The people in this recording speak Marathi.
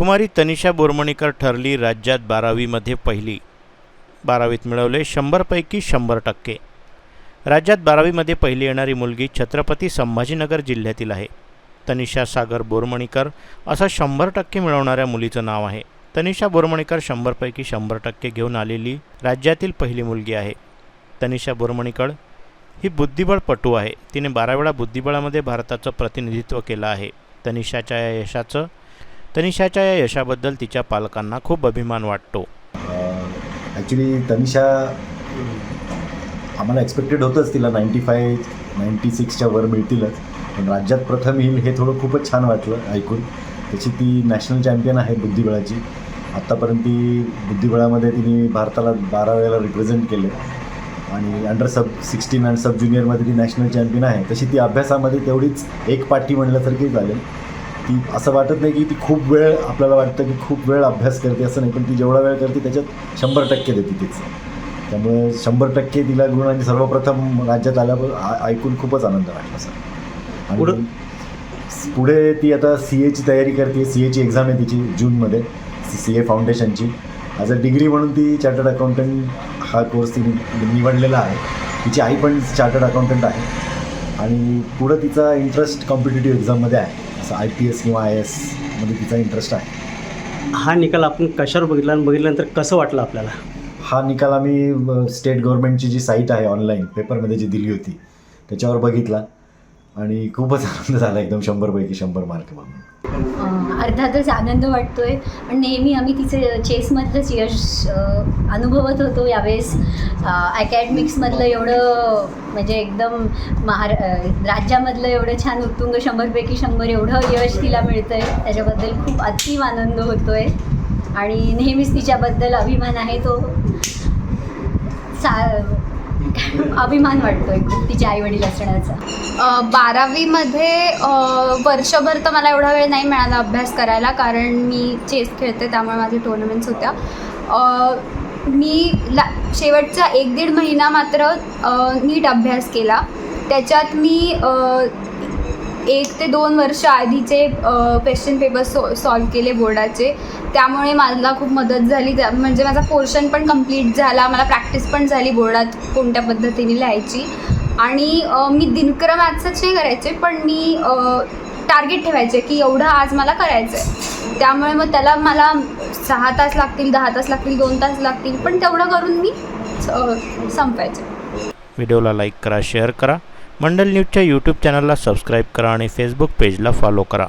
कुमारी तनिषा बोरमणीकर ठरली राज्यात बारावीमध्ये पहिली. बारावीत मिळवले शंभरपैकी शंभर टक्के. राज्यात बारावीमध्ये पहिली येणारी मुलगी छत्रपती संभाजीनगर जिल्ह्यातील आहे. तनिषा सागर बोरमणीकर असं शंभर टक्के मिळवणाऱ्या मुलीचं नाव आहे. तनिषा बोरमणीकर शंभरपैकी शंभर टक्के घेऊन आलेली राज्यातील पहिली मुलगी आहे. तनिषा बोरमणीकर ही बुद्धिबळपटू आहे. तिने बारा वेळा बुद्धिबळामध्ये भारताचं प्रतिनिधित्व केलं आहे. तनिषाच्या या यशाचं तनिषाच्या या यशाबद्दल तिच्या पालकांना खूप अभिमान वाटतो. ॲक्च्युली तनिषा आम्हाला एक्सपेक्टेड होतंच तिला नाईंटी फाय नाईंटी सिक्सच्या वर मिळतीलच. पण राज्यात प्रथम येईल हे थोडं खूपच छान वाटलं ऐकून. त्याची ती नॅशनल चॅम्पियन आहे बुद्धिबळाची. आत्तापर्यंत ती बुद्धिबळामध्ये तिने भारताला बारा वेळेला रिप्रेझेंट केलं. आणि under sub sixteen and sub ज्युनियरमध्ये ती नॅशनल चॅम्पियन आहे. तशी ती अभ्यासामध्ये तेवढीच एक पाठी म्हणल्यासारखी चालेल. ती असं वाटत नाही की ती खूप वेळ आपल्याला वाटतं की खूप वेळ अभ्यास करते असं नाही पण ती जेवढा वेळ करते त्याच्यात शंभर टक्के देते तीच. त्यामुळे शंभर टक्के तिला गुण आणि सर्वप्रथम राज्यात आल्यावर ऐकून खूपच आनंद वाटला सर. पुढं- आणि पुढे? ती आता सी एची तयारी करते सी एची एक्झाम आहे तिची जूनमध्ये सी ए फाउंडेशनची ॲज अ डिग्री म्हणून ती चार्टर्ड अकाउंटंट हा कोर्स तिने निवडलेला आहे. तिची आई पण चार्टर्ड अकाउंटंट आहे. आणि पुढं तिचा इंटरेस्ट कॉम्पिटेटिव्ह एक्झाममध्ये आहे. असं आय पी एस किंवा आय एसमध्ये तिचा इंटरेस्ट आहे. हा निकाल आपण कशावर बघितला आणि बघितल्यानंतर कसं वाटलं आपल्याला? हा निकाल आम्ही स्टेट गव्हर्नमेंटची जी साईट आहे ऑनलाईन पेपरमध्ये जी दिली होती त्याच्यावर बघितला. आणि खूपच आनंद झाला एकदम शंभरपैकी शंभर मार्क बघून. अर्थातच आनंद वाटतोय. पण नेहमी आम्ही तिचे चेसमधलंच यश अनुभवत होतो यावेळेस. अकॅडमिक्समधलं एवढं म्हणजे एकदम महार राज्यामधलं एवढं छान उत्तुंग शंभरपैकी शंभर एवढं यश तिला मिळतं आहे त्याच्याबद्दल खूप अतिव आनंद होतो आहे आणि नेहमीच तिच्याबद्दल अभिमान आहे तो. सा अभिमान वाटतोय खूप तिच्या आईवडील असण्याचा. बारावीमध्ये वर्षभर तर मला एवढा वेळ नाही मिळाला अभ्यास करायला कारण मी चेस खेळते त्यामुळे माझे टुर्नामेंट्स होत्या. मी ला शेवटचा एक दीड महिना मात्र नीट अभ्यास केला. त्याच्यात मी एक ते दोन वर्ष आधीचे क्वेश्चन पेपर सो सॉल्व केले बोर्डाचे. त्यामुळे मला खूप मदत झाली. त्या म्हणजे माझा पोर्शन पण कंप्लीट झाला. मला प्रॅक्टिस पण झाली बोर्डात कोणत्या पद्धतीने लिहायची. आणि मी दिनक्रम मॅथ्सच नाही करायचे पण मी टार्गेट ठेवायचे की एवढं आज मला करायचं आहे त्यामुळे मग त्याला मला सहा तास लागतील दहा तास लागतील दोन तास लागतील पण तेवढं करून मी संपायचे. व्हिडिओला लाईक करा शेअर करा. मंडल न्यूजच्या यूट्यूब चॅनलला सबस्क्राईब करा आणि फेसबुक पेजला फॉलो करा.